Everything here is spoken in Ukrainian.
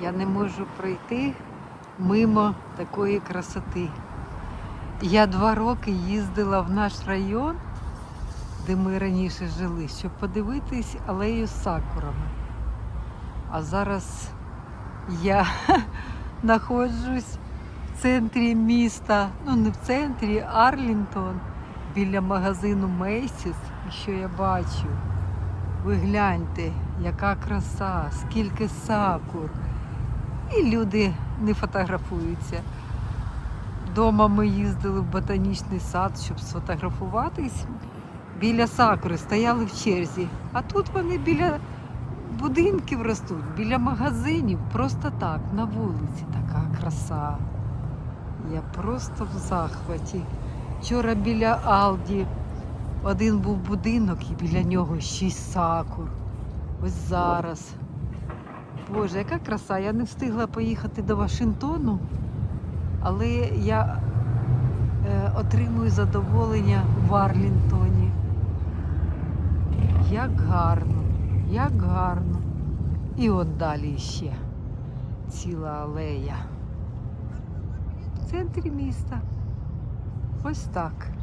Я не можу пройти мимо такої красоти. Я два роки їздила в наш район, де ми раніше жили, щоб подивитись алею з сакурами. А зараз я знаходжусь в центрі міста, ну не в центрі, Арлінтон, біля магазину Мейсіс. Що я бачу? Ви гляньте, яка краса, скільки сакур. І люди не фотографуються. Дома ми їздили в ботанічний сад, щоб сфотографуватись. Біля сакури стояли в черзі. А тут вони біля будинків ростуть, біля магазинів, просто так, на вулиці така краса. Я просто в захваті. Вчора біля Алді один був будинок і біля нього шість сакур. Ось зараз. Боже, яка краса! Я не встигла поїхати до Вашингтону, але я е, отримую задоволення в Арлінтоні. Як гарно, як гарно. І от далі ще ціла алея. В центрі міста. Ось так.